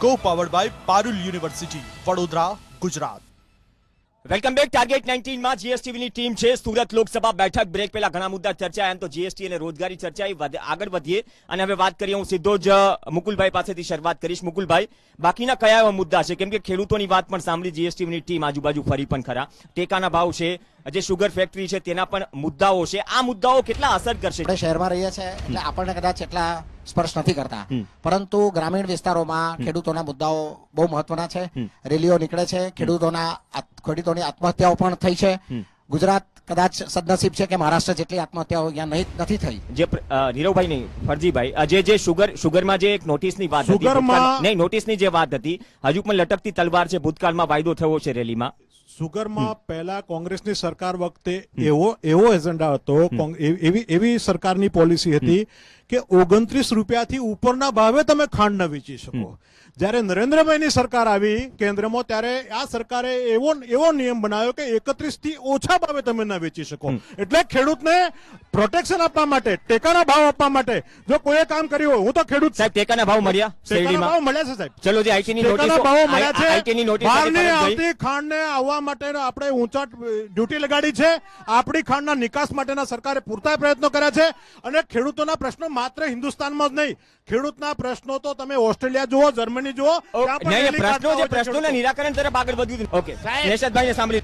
Co powered by Parul university Vadodara Gujarat welcome back target 19 માં GSTV ની team છે. સુરત લોકસભા બેઠક બ્રેક પહેલા ઘણા મુદ્દા ચર્ચા એમ તો જીએસટી અને રોજગારી ચર્ચા વધ- આગળ વધીએ. અને હવે વાત કરીએ હું સીધો જ મુકુલભાઈ પાસેથી શરૂઆત કરીશ. મુકુલભાઈ બાકીના કયા એવા મુદ્દા છે? કેમ કે ખેડૂતોની વાત પણ સાંભળી જીએસટીવી ની ટીમ આજુબાજુ ફરી પણ ખરા. ટેકાના ભાવ છે જે સુગર ફેક્ટરી છે તેના પણ મુદ્દાઓ છે. આ મુદ્દાઓ કેટલા અસર કરશે? શહેરમાં રહીએ છીએ એટલે આપણને કદાચ એટલા સ્પર્શ નથી કરતા. પરંતુ ગ્રામીણ વિસ્તારોમાં ખેડૂતોના મુદ્દાઓ બહુ મહત્વના છે. રેલીઓ નીકળે છે. ખેડૂતોના ખેડૂતોની આત્મહત્યાઓ પણ થઈ છે. ગુજરાત કદાચ સદનસીબ છે કે મહારાષ્ટ્ર જેટલી આત્મહત્યાઓ અહીંયા નહીં નથી થઈ. જે નીરવભાઈ નહીં ફરજીભાઈ આજે જે સુગર સુગરમાં જે એક નોટિસની વાત હતી નહીં નોટિસની જે વાત હતી હજુ પણ લટકતી તલવાર છે ભૂતકાળમાં વાયદો થયો છે રેલીમાં. સુગરમાં પહેલા કોંગ્રેસની સરકાર વખતે એવો એવો એજન્ડા હતો એવી એવી- સરકારની પોલિસી હતી કે ઓગણત્રીસ રૂપિયાથી ઉપરના ભાવે તમે ખાંડ ન વેચી શકો. જ્યારે નરેન્દ્રભાઈની સરકાર આવી કેન્દ્રમાં ત્યારે આ સરકારે એવો એવો નિયમ બનાવ્યો કે એકત્રીસથી ઓછા ભાવે તમે ન વેચી શકો. એટલે ખેડૂતને પ્રોટેક્શન આપવા માટે ટેકાના ભાવ આપવા માટે જો કોઈએ કામ કર્યું હોય હું તો ખેડૂત સાહેબ ટેકાના ભાવ મળ્યા? ટેકાના ભાવ મળ્યા છે સાહેબ. ચલો જે આઈટી ની નોટિસ ભાવ મળ્યા છે. આઈટીની નોટિસ બહારની આવતી ખાંડને આવવા માટે આપણે ઊંચા ડ્યુટી લગાડી છે. આપણી ખાંડના નિકાસ માટેના સરકારે પૂરતા પ્રયત્નો કર્યા છે. અને ખેડૂતોના પ્રશ્નો માત્ર હિન્દુસ્તાનમાં જ નહીં. ખેડૂતના પ્રશ્નો તો તમે ઓસ્ટ્રેલિયા જુઓ જર્મની જુઓ. ઓ, ત્યાં પણ નહીં, રેલી પ્રશ્નો છે પ્રશ્નોના. નિરાકરણ તરફ આગળ વધ્યું ઓકે. નેશદભાઈને સાંભળી.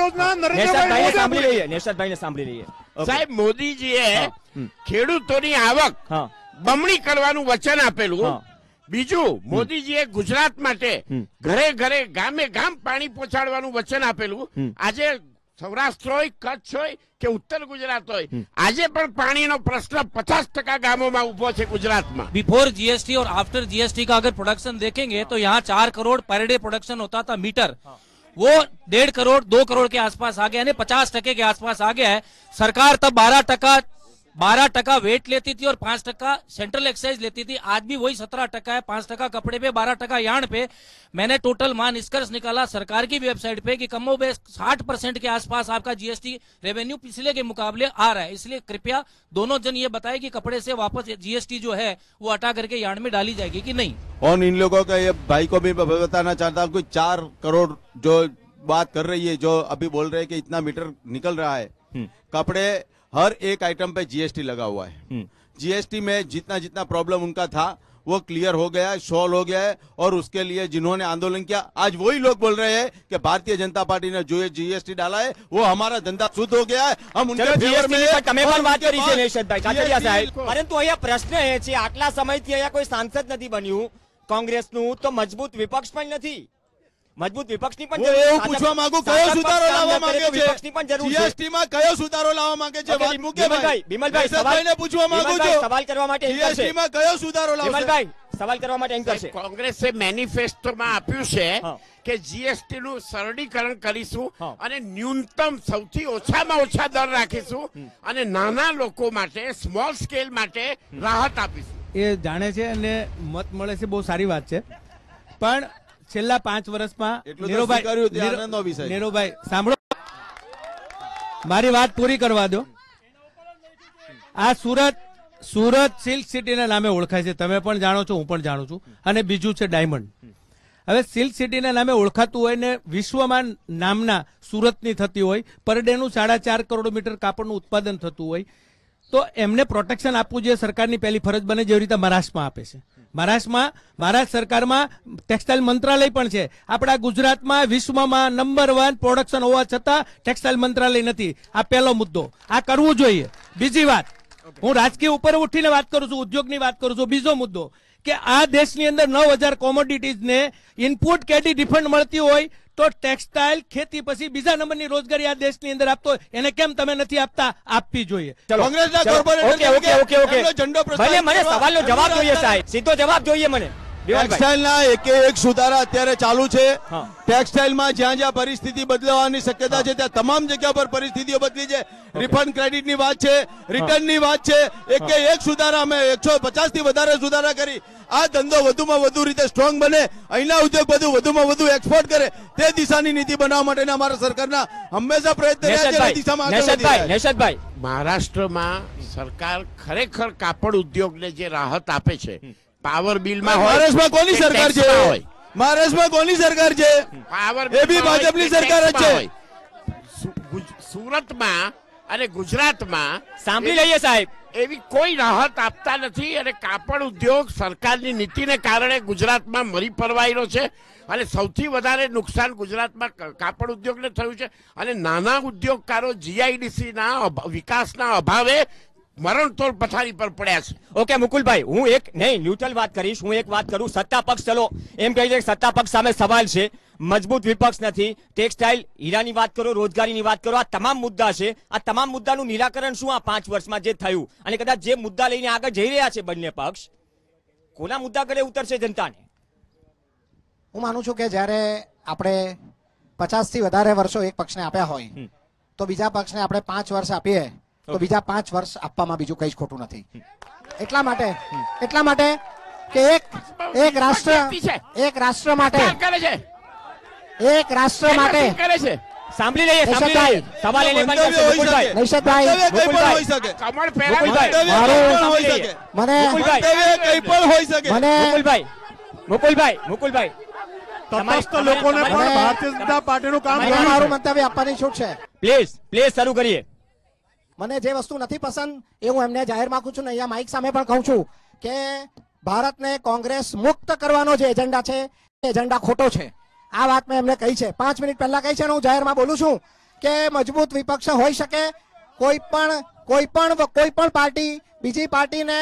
યોજના નરેન્દ્રભાઈ સાંભળી લઈએ નેશદભાઈને સાંભળી લઈએ સાહેબ મોદીજીએ ખેડૂતોની આવક બમણી કરવાનું વચન આપેલું. બીજું મોદીજીએ ગુજરાત માટે ઘરે ઘરે ગામે ગામ પાણી પહોંચાડવાનું વચન આપેલું. આજે સૌરાષ્ટ્ર હોય કચ્છ હોય કે ઉત્તર ગુજરાત હોય આજે પણ પાણીનો પ્રશ્ન પચાસ ટકા ગામોમાં ઉભો છે ગુજરાતમાં बिफोर जीएसटी और आफ्टर जीएसटी का अगर प्रोडक्शन देखेंगे तो यहाँ चार करोड़ पर डे प्रोडक्शन होता था मीटर वो डेढ़ करोड़ दो करोड़ के आसपास आ गया यानी पचास टके के आसपास आ गया है सरकार तब बारह टका बारह टका वेट लेती थी और पाँच टका सेंट्रल एक्साइज लेती थी। आज भी वही सत्रह टका है पाँच टका कपड़े पे बारह टका यार्ड पे। मैंने टोटल मान निष्कर्ष निकाला सरकार की वेबसाइट पे कि कमो बेस साठ परसेंट के आसपास आपका जीएसटी रेवेन्यू पिछले के मुकाबले आ रहा है। इसलिए कृपया दोनों जन ये बताए कि कपड़े से वापस जीएसटी जो है वो हटा करके यार्ड में डाली जाएगी की नहीं? और इन लोगों का ये भाई को भी बताना चाहता हूँ कि चार करोड़ जो बात कर रही है जो अभी बोल रहे हैं कि इतना मीटर निकल रहा है। कपड़े हर एक आइटम पे जीएसटी लगा हुआ है जीएसटी में जितना जितना प्रॉब्लम उनका था वो क्लियर हो गया है सॉल्व हो गया है और उसके लिए जिन्होंने आंदोलन किया आज वही लोग बोल रहे हैं कि भारतीय जनता पार्टी ने जो ये जीएसटी डाला है वो हमारा धंधा शुद्ध हो गया है हम उनके ચલો फेवर જીએસટી में ની हैं પણ તમે और પણ વાત उनके કરી છે बाद નેશદભાઈ કાકડિયા GST સાહેબ પરંતુ અહીંયા પ્રશ્ન એ છે આટલા સમયથી અહીંયા કોઈ સાંસદ નથી બન્યું કોંગ્રેસનું તો મજબૂત વિપક્ષ પણ નથી મજબૂત વિપક્ષની પણ જરૂર એવું પૂછવા માંગુ કયો સુધારો લાવવા માંગે છે? વિપક્ષની પણ જરૂર છે. જીએસટી માં કયો સુધારો લાવવા માંગે છે? વાત મૂકે વિમલભાઈ વિમલભાઈ સવાલ પૂછવા માંગુ છું. સવાલ કરવા માટે એન્કર છે. જીએસટી માં કયો સુધારો લાવશે? વિમલભાઈ સવાલ કરવા માટે એન્કર છે. કોંગ્રેસે મેનિફેસ્ટોમાં આપ્યું છે કે જીએસટી નું સરળીકરણ કરીશું અને ન્યૂનતમ સૌથી ઓછામાં ઓછા દર રાખીશું અને નાના લોકો માટે સ્મોલ સ્કેલ માટે રાહત આપીશું. એ જાણે છે અને મત મળે છે બહુ સારી વાત છે. પણ છેલ્લા પાંચ વર્ષમાં. નીરોભાઈ સાંભળો. મારી વાત પૂરી કરવા દો. આ સુરત સુરત સિલ્ક સિટીના નામે ઓળખાય છે. તમે પણ જાણો છો હું પણ જાણું છું. અને બીજું છે ડાયમંડ. હવે સિલ્ક સિટીના નામે ઓળખાતું હોય ને વિશ્વમાં નામના સુરતની થતી હોય પર ડેનું સાડા ચાર કરોડ મીટર કાપડનું ઉત્પાદન થતું હોય તો એમને પ્રોટેક્શન આપવું જોઈએ સરકારની પહેલી ફરજ બને જેવી રીતે મહારાષ્ટ્રમાં આપે છે. મહારાષ્ટ્રમાં મહારાષ્ટ્ર સરકારમાં ટેક્સટાઇલ મંત્રાલય પણ છે. આપણા ગુજરાતમાં વિશ્વમાં નંબર વન પ્રોડક્શન હોવા છતાં ટેક્સટાઇલ મંત્રાલય નથી. આ પહેલો મુદ્દો. આ કરવું જોઈએ. બીજી વાત. હું રાજકીય ઉપર ઉઠીને વાત કરું છું ઉદ્યોગની વાત કરું છું. બીજો મુદ્દો. કે આ દેશની અંદર નવ હજાર કોમોડિટીઝને ઇનપુટ કેટી રિફંડ મળતી હોય તો ટેક્સટાઇલ ખેતી પછી બીજા નંબરની રોજગારી આ દેશની અંદર આપતો એને કેમ તમે નથી આપતા? આપવી જોઈએ. કોંગ્રેસના corporator okay okay okay okay. ઝંડો ભલે મને કરવા સવાલનો જવાબ જોઈએ સાહેબ. સીધો જવાબ જોઈએ મને. ટેક્સટાઇલના એકે એક સુધારા અત્યારે ચાલુ છે. ટેક્સટાઇલમાં જ્યાં જ્યાં પરિસ્થિતિ બદલાવાની શક્યતા છે ત્યાં તમામ જગ્યા પર પરિસ્થિતિઓ બદલી છે. રિફંડ ક્રેડિટની વાત છે રિટર્નની વાત છે. એકે એક સુધારા અમે એકસો પચાસથી વધારે સુધારા કરી. આ ધંધો વધુમાં વધુ રીતે સ્ટ્રોંગ બને અહીંના ઉદ્યોગ બધું વધુમાં વધુ એક્સપોર્ટ કરે તે દિશાની નીતિ બનાવવા માટેના અમારા સરકારના હંમેશા પ્રયત્ન નેશદભાઈ મહારાષ્ટ્રમાં સરકાર ખરેખર કાપડ ઉદ્યોગને જે રાહત આપે છે પાવર બિલમાં હોય મહારાષ્ટ્રમાં કોની સરકાર છે? મહારાષ્ટ્રમાં કોની સરકાર છે? પાવર એ બી ભાજપની સરકાર જ છે. હોય. સુરતમાં અને ગુજરાતમાં સાંભળી લઈએ સાહેબ. એવી કોઈ રાહત આપતા નથી અને કાપડ ઉદ્યોગ સરકારની નીતિને કારણે ગુજરાતમાં મરી પરવાયેલો છે અને સૌથી વધારે નુકસાન ગુજરાતમાં કાપડ ઉદ્યોગને થયું છે. અને નાના ઉદ્યોગકારો જીઆઈડીસીના વિકાસના અભાવે મરણતોલ પથારી પર પડ્યા છે. ઓકે મુકુલભાઈ હું એક નહીં ન્યુટ્રલ વાત કરીશ હું એક વાત કરું. સત્તા પક્ષ ચલો એમ કહી દે કે સત્તા પક્ષ સામે સવાલ છે. મજબૂત વિપક્ષ નથી. ટેક્સટાઇલ હીરાની વાત કરો રોજગારીની વાત કરો આ તમામ મુદ્દા છે. આ તમામ મુદ્દાનું નિરાકરણ શું આ પાંચ વર્ષમાં જે થયું? અને કદાચ જે મુદ્દા લઈને આગળ જઈ રહ્યા છે બંને પક્ષ કોના મુદ્દા કરે ઉતરશે જનતાને? હું માનું છું કે જ્યારે આપણે પચાસથી વધારે વર્ષો એક પક્ષને આપ્યા હોય તો બીજા પક્ષને આપણે પાંચ વર્ષ આપીએ તો બીજા પાંચ વર્ષ આપવામાં બીજું કઈ જ ખોટું નથી. એટલા માટે એટલા માટે કે એક એક રાષ્ટ્ર એક રાષ્ટ્ર માટે એક રાષ્ટ્ર માટે સાંભળી લઈએ સાંભળી લઈએ. સવાલ મુકુલભાઈ. શકે. નૈશતભાઈ, મંતવ્ય કંઈ પણ. હોઈ શકે. કમળ મુકુલભાઈ. પહેરા મંતવ્ય મારું- કંઈ પણ હોઈ શકે. મને મુકુલભાઈ. મને મુકુલભાઈ મુકુલભાઈ તટસ્થ લોકોને પણ ભારતીય જનતા પાર્ટીનું કામ મને. મારું મંતવ્ય આપવાની છૂટ છે. પ્લીઝ પ્લીઝ શરૂ કરીએ. મને જે વસ્તુ નથી પસંદ એ હું એમને જાહેરમાં કહું છું ને અહીંયા માઇક સામે પણ કહું છું કે ભારતને કોંગ્રેસ મુક્ત કરવાનો જે એજન્ડા છે એ એજન્ડા ખોટો છે આ વાત મેં એમને કહી છે પાંચ મિનિટ પહેલા કહી છે અને હું જાહેરમાં બોલું છું કે મજબૂત વિપક્ષ હોઈ શકે કોઈ પણ કોઈ પણ કોઈ પણ પાર્ટી બીજી પાર્ટીને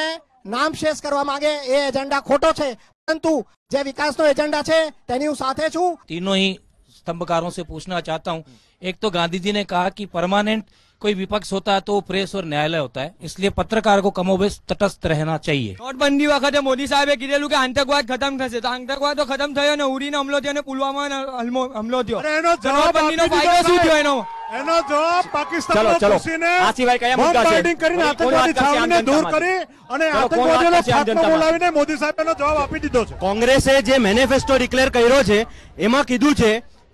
નામ શેષ કરવા માંગે એ એજન્ડા ખોટો છે પરંતુ જે વિકાસનો એજન્ડા છે તેની હું સાથે છું तीनों ही स्तंभकारों से पूछना चाहता हूं एक तो गांधी जी ने कहा कि परमानेंट कोई विपक्ष होता है तो वो प्रेस और न्यायालय होता है इसलिए पत्रकार को कमोबेश तटस्थ रहना चाहिए નોટબંધી વખતે મોદી સાહેબે કીધેલું કે આતંકવાદ ખતમ થશે તો આતંકવાદ તો ખતમ થયો ને ઉરીનો હમલો થયો ને પુલવામા હમલો થયો અરે એનો તો જવાબ નોટબંધીનો આપી ફાયદો શું દીધો થયો એનો એનો જવાબ ચલો, પાકિસ્તાનમાં ચલો. ઘૂસીને આ સિવાય કયા બોમ્બ મુદ્દા છે? બાઇટિંગ કરીને કોણ- કોણ વાત આતંકવાદી કરશે આમ છાવણીને દૂર જનતામાંથી? કરી અને ચલો, કોણ વાત આતંકવાદીઓનો કરશે આમ ખાત્મો જનતામાંથી? બોલાવીને મોદી સાહેબે જવાબ આપી દીધો છે કોંગ્રેસે જે મેનિફેસ્ટો ડિક્લેર કર્યો છે એમાં કીધું છે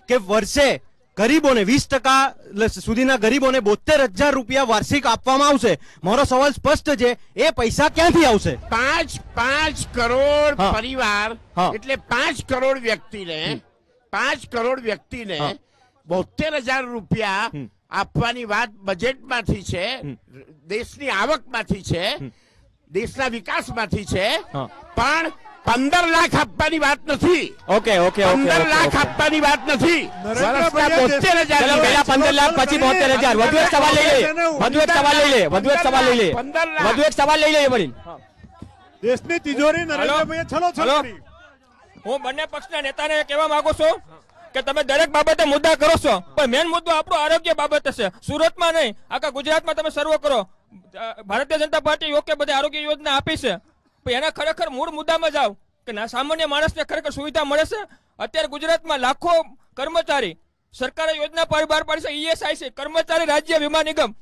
કે વર્ષે ગરીબોને વીસ ટકા સુધીના ગરીબોને બોતેર હજાર રૂપિયા વાર્ષિક આપવામાં આવશે. મારો સવાલ સ્પષ્ટ છે એ પૈસા ક્યાંથી આવશે? પાંચ પાંચ કરોડ પરિવાર એટલે પાંચ કરોડ વ્યક્તિને પાંચ કરોડ વ્યક્તિને. બોતેર હજાર રૂપિયા આપવાની વાત બજેટમાંથી છે દેશની આવકમાંથી છે દેશના વિકાસમાંથી છે પણ પંદર લાખ આપવાની વાત નથી. ઓકે ઓકે ઓકે પંદર લાખ આપવાની વાત નથી. બોતેર હજાર પહેલા પંદર લાખ પછી બોતેર હજાર. વધુ એક સવાલ લઈ લે વધુ એક સવાલ લઈ લે વધુ એક સવાલ લઈ લે વધુ એક સવાલ લઈ લે વડીલ. દેશની તિજોરી નરેન્દ્રભાઈએ છલો છલો હું બંને પક્ષના નેતાને કહેવા માંગુ છું કે તમે દરેક બાબતે મુદ્દા કરો છો પણ મેન મુદ્દો આપણો આરોગ્ય બાબતે છે. સુરતમાં નહીં આખા ગુજરાતમાં તમે સર્વ કરો. ભારતીય જનતા પાર્ટી યોગ્ય બધી આરોગ્ય યોજના આપી છે. એના ખરેખર મૂળ મુદ્દામાં જાવ કે ના, સામાન્ય માણસને ખરેખર સુવિધા મળે છે? અત્યારે ગુજરાતમાં લાખો કર્મચારી સરકારે યોજના પર બહાર પાડશે ઈએસઆઈ છે. કર્મચારી રાજ્ય વીમા નિગમ.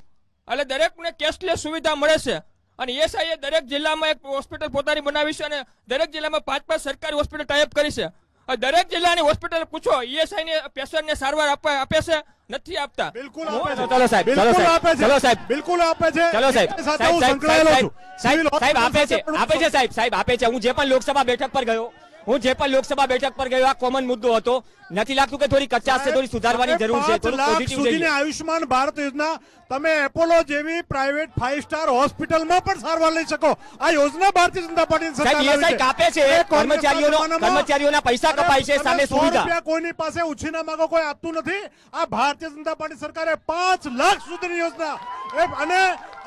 એટલે દરેકને કેશલેસ સુવિધા મળે છે. અને એસઆઈએ દરેક જિલ્લામાં એક હોસ્પિટલ પોતાની બનાવી છે અને દરેક જિલ્લામાં પાંચ પાંચ સરકારી હોસ્પિટલ ટાઈપ કરી છે. દરેક જિલ્લાની હોસ્પિટલ પૂછો ઈએસઆઈ ને પેશન્ટ ને સારવાર આપવા આપે છે? નથી આપતા. બિલકુલ આપે છે. ચલો સાહેબ, બિલકુલ આપે છે. ચલો સાહેબ. બિલકુલ આપે છે. ચલો સાહેબ. સાહેબ આપે છે આપે છે સાહેબ સાહેબ આપે છે. હું જે પણ લોકસભા બેઠક પર ગયો હું જે પણ લોકસભા બેઠક પર ગયો આ કોમન મુદ્દો હતો. નથી લાગતું કે થોડી કચાશ છે થોડી સુધારવાની જરૂર છે સુધીની આયુષ્માન ભારત યોજના તમે એપોલો જેવી પ્રાઇવેટ ફાઈવ સ્ટાર હોસ્પિટલમાં પણ સારવાર લઈ શકો. આ યોજના ભારતીય જનતા પાર્ટી સરકાર કાપે છે. કર્મચારીઓનો કર્મચારીઓના પૈસા કપાય છે સામે સુવિધા. કોઈની પાસે ઉછીના માંગો કોઈ આપતું નથી. આ ભારતીય જનતા પાર્ટી સરકારે પાંચ લાખ સુધીની યોજના. અને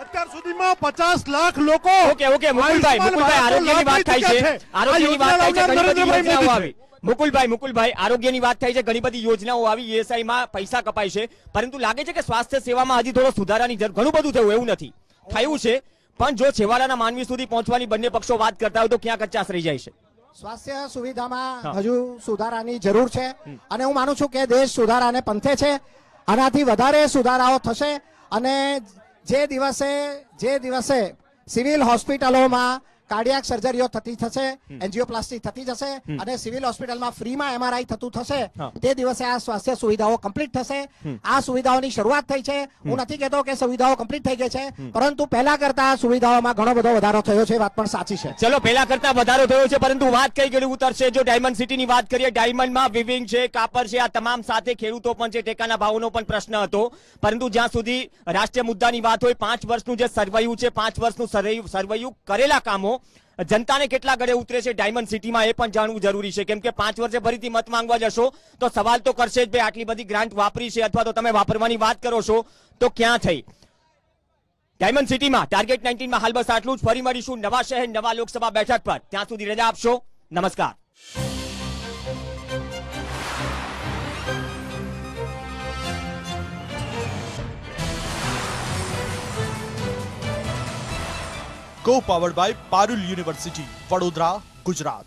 અત્યાર સુધીમાં પચાસ લાખ લોકો ઓકે ઓકે મુકુલભાઈ મુકુલભાઈ આરોગ્યની વાત થાય છે. આરોગ્યની વાત થાય છે ઘણી બધી યોજનાઓ આવી. મુકુલભાઈ મુકુલભાઈ આરોગ્યની વાત થાય છે ઘણી બધી યોજનાઓ આવી ઈએસઆઈ માં પૈસા કપાય છે. પરંતુ લાગે છે કે સ્વાસ્થ્ય સેવામાં હજી થોડો સુધારાની જરૂર ઘણું બધું થયું એવું નથી. થયું છે પણ જો છેવાડાના માનવી સુધી પહોંચવાની બંને પક્ષો વાત કરતા હોય તો ક્યાં કચાશ રહી જાય છે? સ્વાસ્થ્ય સુવિધામાં હજુ સુધારાની જરૂર છે અને હું માનું છું કે દેશ સુધારાને પંથે છે. આનાથી વધારે સુધારાઓ થશે અને જે દિવસે જે દિવસે સિવિલ હોસ્પિટલોમાં કાર્ડિયાક સર્જરીઓ થતી થશે એન્જિયોપ્લાસ્ટી થતી જશે અને સિવિલ હોસ્પિટલમાં ફ્રીમાં એમઆરઆઈ થતું થશે. તે દિવસે આ સ્વાસ્થ્ય સુવિધાઓ કમ્પ્લીટ થશે. આ સુવિધાઓની શરૂઆત થઈ છે. હું નથી કહેતો કે સુવિધાઓ કમ્પ્લીટ થઈ ગઈ છે પરંતુ પહેલા કરતા આ સુવિધાઓમાં ઘણો બધો વધારો થયો છે વાત પણ સાચી છે. ચલો પહેલા કરતા વધારો થયો છે પરંતુ વાત કઈ ગયેલી ઉતરશે? જો ડાયમંડ સિટીની વાત કરીએ ડાયમંડમાં વિવિંગ છે કાપર છે આ તમામ સાથે ખેડૂતો પણ છે ટેકાના ભાવનો પણ પ્રશ્ન હતો. પરંતુ જ્યાં સુધી રાષ્ટ્રીય મુદ્દાની વાત હોય પાંચ વર્ષનું જે સર્વૈયું છે પાંચ વર્ષનું સર્વૈયું કરેલા કામો જનતાને કેટલા ગળે ઉતરે છે ડાયમંડ સિટીમાં એ પણ જાણવું જરૂરી છે. કેમ કે પાંચ વર્ષે ફરીથી મત માંગવા જશો, તો સવાલ તો કરશે જ ભાઈ, આટલી બધી ગ્રાન્ટ વાપરી છે અથવા તો તમે વાપરવાની વાત કરો છો, તો ક્યાં થઈ? ડાયમંડ સિટીમાં, ટાર્ગેટ નાઇન્ટીનમાં હાલ બસ આટલું જ. ફરી મળીશું નવા શહેર, નવા લોકસભા બેઠક પર. ત્યાં સુધી રજા આપશો. નમસ્કાર. Co powered by Parul university Vadodara Gujarat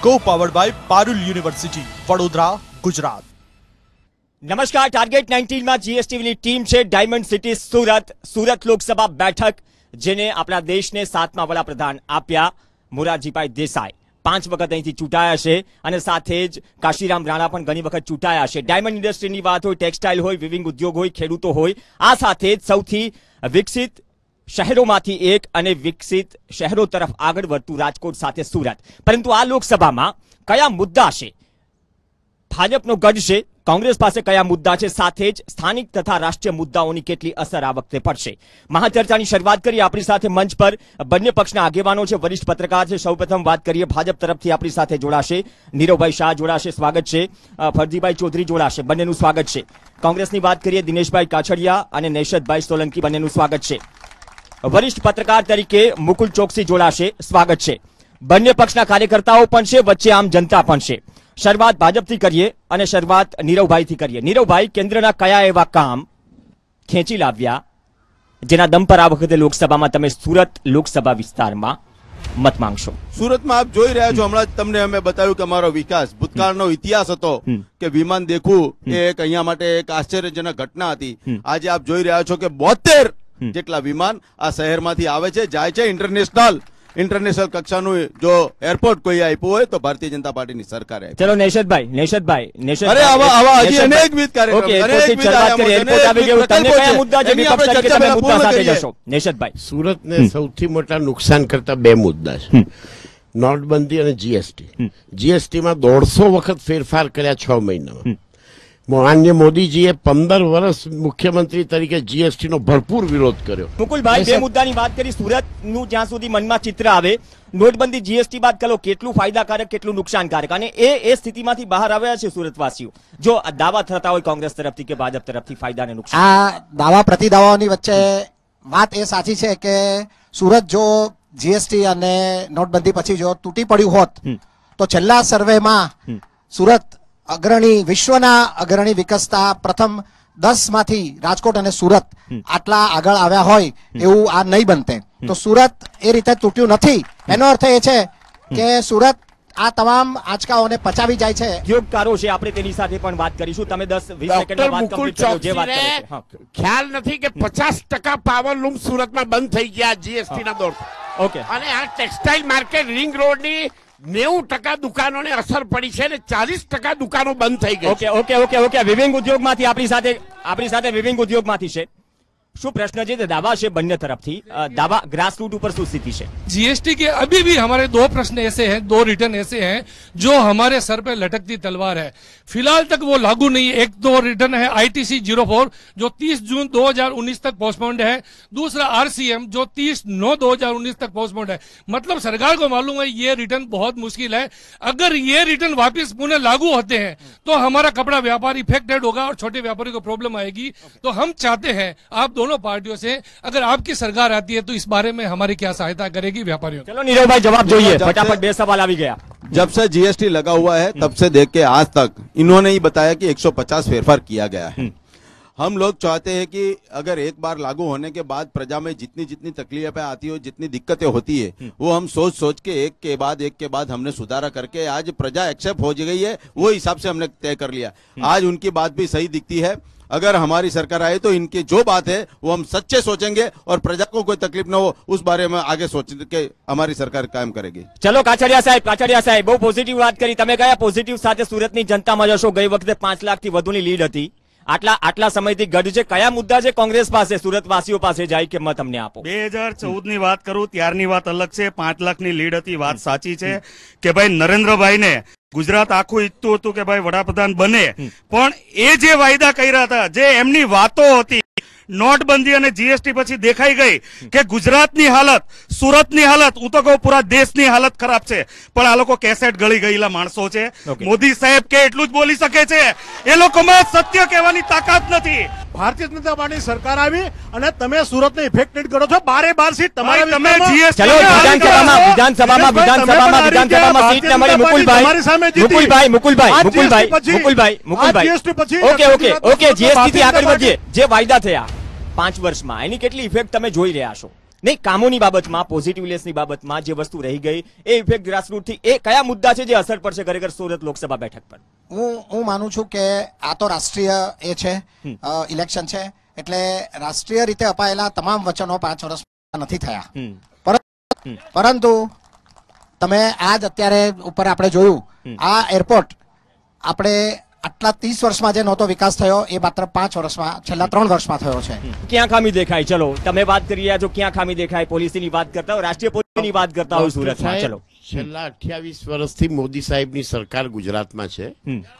co powered by Parul university Vadodara Gujarat નમસ્કાર ટાર્ગેટ 19 માં જીએસટીવીની ટીમ છે ડાયમંડ સિટી સુરત. સુરત લોકસભા બેઠક, જેને આપણા દેશને સાતમા વડાપ્રધાન આપ્યા મોરારજીભાઈ દેસાઈ. પાંચ વખત અહીંથી ચૂંટાયા છે અને સાથે જ કાશીરામ રાણા પણ ઘણી વખત ચૂંટાયા છે. ડાયમંડ ઇન્ડસ્ટ્રીની વાત હોય ટેક્સટાઇલ હોય વિવિંગ ઉદ્યોગ હોય, ખેડૂતો હોય, આ સાથે જ સૌથી વિકસિત શહેરોમાંથી એક અને વિકસિત શહેરો તરફ આગળ વધતું રાજકોટ સાથે સુરત. પરંતુ આ લોકસભામાં કયા મુદ્દા છે? ભાજપનો ગઢ છે કોંગ્રેસ પાસે કયા મુદ્દા છે સાથે જ સ્થાનિક તથા રાષ્ટ્રીય મુદ્દાઓની કેટલી અસર આ વખતે પડશે. મહાચર્ચાની શરૂઆત કરીએ આપણી સાથે મંચ પર. બંને પક્ષના આગેવાનો છે, વરિષ્ઠ પત્રકાર છે. સૌપ્રથમ વાત કરીએ ભાજપ તરફથી આપણી સાથે જોડાશે નીરવભાઈ શાહ, જોડાશે, સ્વાગત છે. ફરજીભાઈ ચૌધરી જોડાશે, બંનેનું સ્વાગત છે. કોંગ્રેસની વાત કરીએ દિનેશભાઈ કાછડિયા અને નેશદભાઈ સોલંકી, બંનેનું સ્વાગત છે. વરિષ્ઠ પત્રકાર તરીકે મુકુલ ચોકસી જોડાશે, સ્વાગત છે. બંને પક્ષના કાર્યકર્તાઓ પણ છે, વચ્ચે આમ જનતા પણ છે. શરૂઆત ભાજપથી કરીએ અને શરૂઆત નીરવભાઈથી કરીએ. નીરવભાઈ કેન્દ્રના કયા એવા કામ ખેંચી લાવ્યા? જેના દમ પર આ વખતે લોકસભામાં તમે સુરત લોકસભા વિસ્તારમાં મત માંગશો. સુરતમાં આપ જોઈ રહ્યા છો હમણાં જ તમને અમે બતાવ્યું કે અમારો વિકાસ. ભૂતકાળનો ઇતિહાસ હતો કે વિમાન દેખવું એ એક અહીંયા માટે એક આશ્ચર્યજનક ઘટના હતી. આજે આપ જોઈ રહ્યા છો કે બોતેર જેટલા વિમાન આ શહેરમાંથી આવે છે જાય છે ઇન્ટરનેશનલ ઇન્ટરનેશનલ કક્ષાનું જો એરપોર્ટ કોઈ આપ્યું હોય તો ભારતીય જનતા પાર્ટીની સરકારે. ચલો નેશદભાઈ નેશદભાઈ નેશદભાઈ અરે આવા આવા હજી અનેકવિધ કાર્યક્રમ, મુદ્દા મુદ્દા સાથે જશો. નેશદભાઈ સુરતને સૌથી મોટા નુકસાન કરતા બે મુદ્દા છે. નોટબંધી અને જીએસટી જીએસટીમાં દોઢસો વખત ફેરફાર કર્યા છ મહિનામાં. માન્ય મોદીજીએ પંદર વર્ષ મુખ્યમંત્રી તરીકે જીએસટી નો ભરપૂર વિરોધ કર્યો. મુકુલભાઈ બે મુદ્દાની વાત કરી સુરતનું જ્યાં સુધી મનમાં ચિત્ર આવે નોટબંધી જીએસટી બાદ કરો કેટલું ફાયદાકારક કેટલું નુકસાનકારક? અને એ એ સ્થિતિમાંથી બહાર આવ્યા છે સુરતવાસીઓ. જો દાવા થતા હોય કોંગ્રેસ તરફથી કે ભાજપ તરફથી ફાયદા અને નુકસાન? આ દાવા પ્રતિદાવાઓની વચ્ચે વાત એ સાચી છે કે સુરત જો જીએસટી અને નોટબંધી પછી જો તૂટી પડ્યું હોત તો છેલ્લા સર્વેમાં સુરત અગ્રણી વિશ્વના અગ્રણી વિકસતા પ્રથમ દસમાંથી રાજકોટ અને સુરત આટલા આગળ આવ્યા હોય એવું આ નહીં બનતે. તો સુરત એ રીતે તૂટ્યું નથી. એનો અર્થ એ છે કે સુરત આ તમામ આંચકાઓને પચાવી જાય છે. ઉદ્યોગકારો છે આપણે તેની સાથે પણ વાત કરીશું. તમે દસ વીસ ડોક્ટર સેકન્ડમાં વાત મુકુલ complete જે વાત કરે છે. ચોકસીને હા. ખ્યાલ નથી કે પચાસ ટકા પાવર લૂમ સુરતમાં બંધ થઈ ગયા જીએસટી ના દોર. ઓકે અને આ ટેક્સટાઇલ માર્કેટ રિંગ રોડની નેવું ટકા દુકાનોને અસર પડી છે અને ચાલીસ ટકા દુકાનો બંધ થઈ ગઈ okay okay okay okay weaving ઉદ્યોગમાંથી આપણી સાથે આપણી સાથે વિવિંગ ઉદ્યોગમાંથી છે. શું પ્રશ્ન છે તે દાવા છે બંને તરફથી અ, દાવા ગ્રાસરૂટ ઉપર શું સ્થિતિ છે जीएसटी के अभी भी हमारे दो प्रश्न ऐसे हैं दो रिटर्न ऐसे हैं जो हमारे सर पे लटकती तलवार है फिलहाल तक वो लागू नहीं है एक तो रिटर्न है आईटीसी जीरो फोर जो 30 जून 2019 तक पोस्टपोन्ड है दूसरा आरसीएम जो 30 नौ 2019 तक पोस्टपोन्ड है मतलब सरकार को मालूम है ये रिटर्न बहुत मुश्किल है अगर ये रिटर्न वापस पुनः लागू होते हैं तो हमारा कपड़ा व्यापार इफेक्टेड होगा और छोटे व्यापारी को प्रॉब्लम आएगी तो हम चाहते हैं आप दोनों पार्टियों से अगर आपकी सरकार आती है तो इस बारे में हमारी क्या सहायता करेगी व्यापारियों चलो नीरज भाई जवाब चाहिए फटाफट बेसवाल आ भी गया। जब से जीएसटी लगा हुआ है तब से देख के आज तक इन्होंने ही बताया कि 150 फेरफार किया गया है। हम लोग चाहते हैं कि अगर एक बार लागू होने के बाद प्रजा में जितनी जितनी तकलीफें आती हो जितनी दिक्कतें होती है वो हम सोच सोच के एक के बाद एक के बाद हमने सुधारा करके आज प्रजा एक्सेप्ट हो गई है वो हिसाब से हमने तय कर लिया। हम्म। आज उनकी बात भी सही दिखती है। अगर हमारी सरकार आए तो इनकी जो बात है वो हम सच्चे सोचेंगे और प्रजा को कोई तकलीफ न हो उस बारे में आगे सोच के हमारी सरकार कायम करेगी ચલો કાછડિયા સાહેબ કાછડિયા સાહેબ બહુ પોઝિટિવ વાત કરી તમે કયા પોઝિટિવ સાથે સુરતની જનતામાં જશો ગઈ વખતે પાંચ લાખથી વધુની લીડ હતી આટલા આટલા સમયથી ગઢ છે. કયા મુદ્દા છે કોંગ્રેસ પાસે? સુરતવાસીઓ પાસે જાય કે મત અમને આપો? બે હજાર ચૌદની વાત કરું ત્યારની વાત અલગ છે. પાંચ લાખની લીડ હતી વાત સાચી છે કે ભાઈ નરેન્દ્રભાઈને ગુજરાત આખું ઈચ્છતું હતું કે ભાઈ વડાપ્રધાન બને. પણ એ જે વાયદા કર્યા હતા જે એમની વાતો હતી નોટબંધી અને જીએસટી પછી દેખાઈ ગઈ કે ગુજરાતની હાલત સુરતની હાલત હું તો કહું પૂરા દેશની હાલત ખરાબ છે. પણ આ લોકો કેસેટ ગળી ગયેલા માણસો છે. મોદી સાહેબ કે એટલું જ બોલી શકે છે. એ લોકોમાં સત્ય કહેવાની તાકાત નથી. ભારતીય જનતા પાર્ટી સરકાર આવી અને તમે સુરતને ઇફેક્ટેડ કરો છો. બારે બાર સીટ તમારી તમે ચલો વિધાનસભામાં વિધાનસભામાં વિધાનસભામાં વિધાનસભામાં સીટ ને મળી Mukulbhai. Mukulbhai Mukulbhai Mukulbhai Mukulbhai Mukulbhai. Okay okay okay GST થી આગળ વધીએ. જે વાયદા થયા. પાંચ વર્ષમાં. એની કેટલી ઇફેક્ટ તમે જોઈ રહ્યા છો? નહીં કામોની બાબતમાં પોઝિટિવનેસની બાબતમાં જે વસ્તુ રહી ગઈ એ ઇફેક્ટ ગ્રાસરૂટથી એ કયા મુદ્દા છે જે અસર પડશે ખરેખર સુરત લોકસભા બેઠક પર? હું હું માનું છું કે આ તો રાષ્ટ્રીય એ છે ઇલેક્શન છે એટલે રાષ્ટ્રીય રીતે અપાયેલા તમામ વચનો પાંચ વર્ષમાં નથી થયા. પરંતુ તમે આજ અત્યારે ઉપર આપણે જોયું આ એરપોર્ટ આપણે આટલા ત્રીસ વર્ષમાં જે નહોતો વિકાસ થયો એ માત્ર પાંચ વર્ષમાં છેલ્લા ત્રણ વર્ષમાં થયો છે. ક્યાં ખામી દેખાય? ચલો તમે વાત કરી રહ્યા છો ક્યાં ખામી દેખાય? પોલિસીની વાત કરતા હોય રાષ્ટ્રીય પોલિસીની વાત કરતા હોય ડોક્ટર સુરતમાં. સાહેબ, ચલો. છેલ્લા અઠ્યાવીસ વર્ષથી મોદી સાહેબની સરકાર ગુજરાતમાં છે.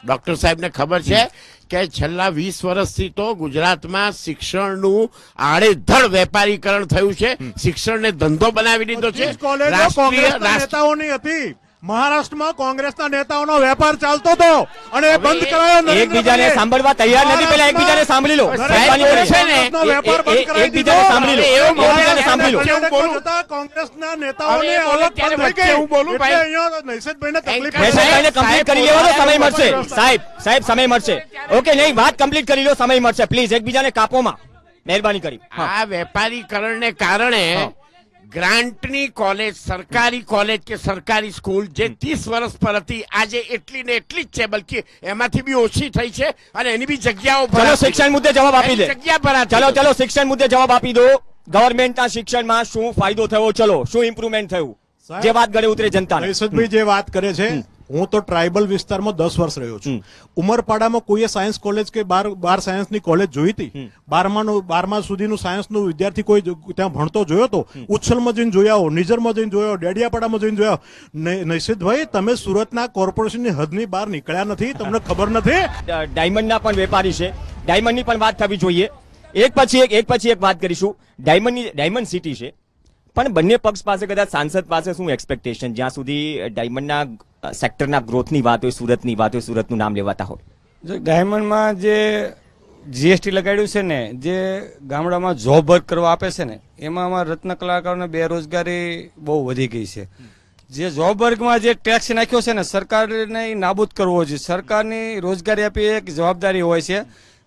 ડોક્ટર સાહેબને ખબર છે કે છેલ્લા વીસ વર્ષથી તો ગુજરાતમાં શિક્ષણનું આડેધડ વેપારીકરણ થયું છે. શિક્ષણને ધંધો બનાવી દીધો છે. રાષ્ટ્રીય નેતાઓની હતી. મહારાષ્ટ્રમાં કોંગ્રેસના નેતાઓનો વેપાર ચાલતો હતો અને એ બંધ કરાયો એકબીજાને સાંભળવા તૈયાર નથી. પેલા એકબીજાને સાંભળી લો. એકબીજાને સાંભળી લો. એકબીજાને સાંભળી લો. કોંગ્રેસના નેતાઓને અલગ થઈ ગઈ. હું બોલું, ભાઈ. અહીંયા નૈશદભાઈને તકલીફ એન્કર કમ્પ્લીટ કરી લેવાનો સમય મળશે સાહેબ, સાહેબ સમય મળશે. ઓકે નહીં વાત કમ્પ્લીટ કરી લો સમય મળશે. પ્લીઝ એકબીજાને કાપોમાં. મહેરબાની કરી. આ વેપારીકરણને કારણે ગ્રાન્ટની કોલેજ સરકારી કોલેજ કે સરકારી સ્કૂલ જે ત્રીસ વર્ષ પર હતી આજે એટલી ને એટલી જ છે બલકી એમાંથી બી ઓછી થઈ છે અને એની બી જગ્યાઓ ચલો શિક્ષણ મુદ્દે જવાબ આપી દે. જગ્યા ભરાતી ચલો ચલો શિક્ષણ મુદ્દે જવાબ આપી દો. ગવર્મેન્ટના શિક્ષણમાં શું ફાયદો થયો? ચલો શું ઇમ્પ્રુવમેન્ટ થયું? જે વાત ગળે ઉતરે જનતાને. નૈશદભાઈ જે વાત કરે છે હું તો ટ્રાઇબલ વિસ્તારમાં દસ વર્ષ રહ્યો છું. ઉમરપાડામાં કોઈએ સાયન્સ કોલેજ કે બાર બાર સાયન્સની કોલેજ જોઈ હતી? બારમાનું બારમા સુધીનું સાયન્સનું વિદ્યાર્થી કોઈ ત્યાં ભણતો જોયો તો? ઉચ્છલમાં જઈને જોયા હો નિઝરમાં જઈને જોયો ડેડિયાપાડામાં જઈને જોયા નૈ- નૈશદભાઈ તમે સુરતના કોર્પોરેશનની હદની બહાર નીકળ્યા નથી તમને ખબર નથી? ડાયમંડના પણ વેપારી છે. ડાયમંડની પણ વાત થવી જોઈએ. એક પછી એક એક પછી એક વાત કરીશું. ડાયમંડની ડાયમંડ સિટી છે. પણ બંને પક્ષ પાસે કદાચ સાંસદ પાસે શું એક્સપેક્ટેશન જ્યાં સુધી ડાયમંડના સેક્ટરના ગ્રોથની વાત હોય, સુરતની વાત હોય, સુરતનું નામ લેવાતા હોય. જો ડાયમંડમાં જે જીએસટી લગાડ્યું છે ને, જે ગામડામાં જોબ વર્ક કરવા આપે છે ને, એમાં અમારા રત્ન કલાકારોને બેરોજગારી બહુ વધી ગઈ છે. જે જોબ વર્ગમાં જે ટેક્સ નાખ્યો છે ને, સરકારને એ નાબૂદ કરવો જોઈએ. સરકારની રોજગારી આપી એક જવાબદારી હોય છે.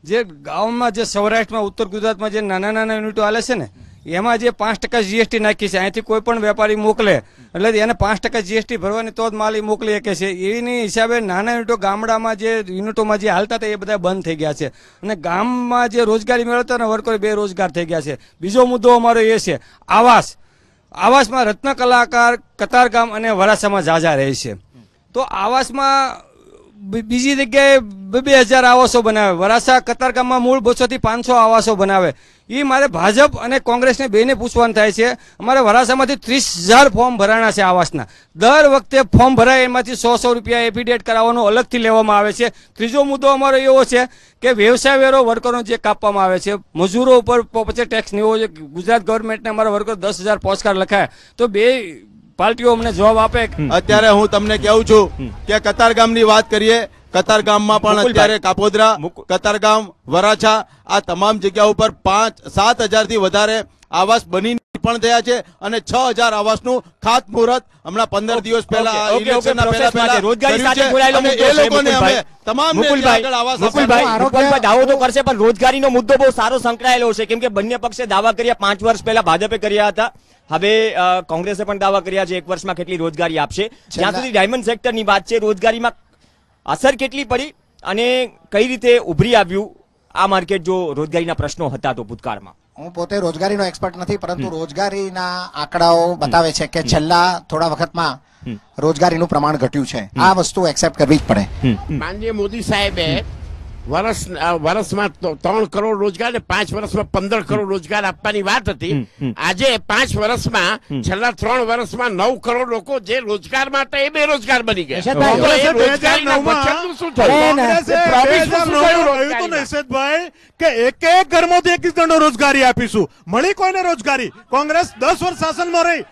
જે ગામમાં જે સૌરાષ્ટ્રમાં, ઉત્તર ગુજરાતમાં જે નાના નાના યુનિટો હાલે છે ને એમાં જે પાંચ ટકા જીએસટી નાખી છે, અહીંથી કોઈ પણ વેપારી મોકલે, એટલે એને પાંચ ટકા જીએસટી ભરવાની તો જ માલ મોકલી શકે છે. એની હિસાબે નાના યુનિટો ગામડામાં જે યુનિટોમાં જે હાલતા હતા એ બધા બંધ થઈ ગયા છે. અને ગામમાં જે રોજગારી મેળવતા ને, વર્કરો બેરોજગાર થઈ ગયા છે. બીજો મુદ્દો અમારો એ છે, આવાસ. આવાસમાં રત્ન કલાકાર કતારગામ અને વરાસામાં ઝાઝા રહે છે. તો આવાસમાં બીજી જગ્યાએ બે હજાર આવાસો બનાવે. વરાસા કતારગામમાં મૂળ બસોથી પાંચસો આવાસો બનાવે. એ મારે ભાજપ અને કોંગ્રેસને બેને પૂછવાનું થાય છે. અમારે વરાસામાંથી ત્રીસ હજાર ફોર્મ ભરાણા છે આવાસના. દર વખતે ફોર્મ ભરાય એમાંથી સો સો રૂપિયા એફિડેટ કરાવવાનું અલગથી લેવામાં આવે છે. ત્રીજો મુદ્દો અમારો એવો છે કે વ્યવસાય વેરો વર્કરો જે કાપવામાં આવે છે મજૂરો ઉપર પછી ટેક્સ એવો છે ગુજરાત ગવર્મેન્ટને અમારા વર્કરો દસ હજાર પોસ્ટકાર્ડ લખાય. તો બે પાર્ટીઓ અમને જવાબ આપે. અત્યારે હું તમને કહું છું કે કતારગામની વાત કરીએ કતારગામમાં પણ અત્યારે કાપોદરા કતારગામ વરાછા આ તમામ જગ્યા ઉપર પાંચ સાત હજારથી વધારે આવાસ બની પણ થયા છે અને છ હજાર આવાસનું ખાતમુહૂર્ત હમણાં પંદર દિવસ પહેલા રોજગારી નો સાથે જોડાયેલો મુદ્દો એ લોકોને અમે મુકુલભાઈ. તમામને મુકુલભાઈ, આગળ આવાસ મુકુલભાઈ, આપવાના- મુકુલભાઈ દાવો તો કરશે પણ રોજગારીનો મુદ્દો બહુ સારો સંકળાયેલો છે. કેમ કે બંને પક્ષે દાવા કર્યા પાંચ વર્ષ પહેલા ભાજપે કર્યા હતા. હવે કોંગ્રેસે પણ દાવા કર્યા છે. એક વર્ષમાં કેટલી રોજગારી આપશે. જ્યાં સુધી ડાયમંડ સેક્ટરની વાત છે રોજગારીમાં અસર કેટલી પડી અને કઈ રીતે ઉભરી આવ્યું આ માર્કેટ જો રોજગારીના પ્રશ્નો હતા તો ભૂતકાળમાં? હું પોતે રોજગારીનો એક્સપર્ટ નથી પરંતુ રોજગારીના આંકડાઓ બતાવે છે કે છેલ્લા થોડા વખતમાં રોજગારીનું પ્રમાણ ઘટ્યું છે. આ વસ્તુ એક્સેપ્ટ કરવી જ પડે. માનનીય મોદી સાહેબે વર્ષ વર્ષમાં ત્રણ કરોડ રોજગાર ને પાંચ વર્ષમાં પંદર કરોડ રોજગાર આપવાની વાત હતી. આજે પાંચ વર્ષમાં છેલ્લા ત્રણ વર્ષમાં નવ કરોડ લોકો જે રોજગાર માટે એ બેરોજગાર બની ગયા. નિષેધભાઈ, તો એ કોંગ્રેસે રોજગારીના 2009 માં વચનનું શું થયું? કોંગ્રેસે એ પ્રોમિસનું શું 2009 થયું માં કહ્યું હતું રોજગારીમાં? નિષેધભાઈ કે એક એક ઘરમાંથી એક જણને રોજગારી આપીશું. મળી કોઈને રોજગારી? કોંગ્રેસ દસ વર્ષ શાસનમાં રહી.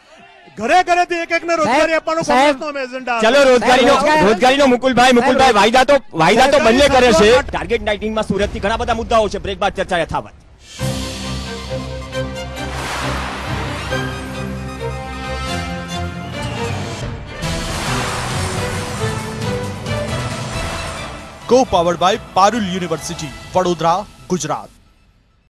ઘરે ઘરેથી એક એકને રોજગારી આપવાનો કોંગ્રેસનો એજન્ડા. ચલો રોજગારીનો રોજગારીનો મુકુલભાઈ મુકુલભાઈ વાયદા તો વાયદા તો બંને કરે છે. ટાર્ગેટ નાઇન્ટીનમાં સુરતથી ઘણા બધા મુદ્દાઓ છે. બ્રેક બાદ ચર્ચા યથાવત. Co powered by Parul university Vadodara Gujarat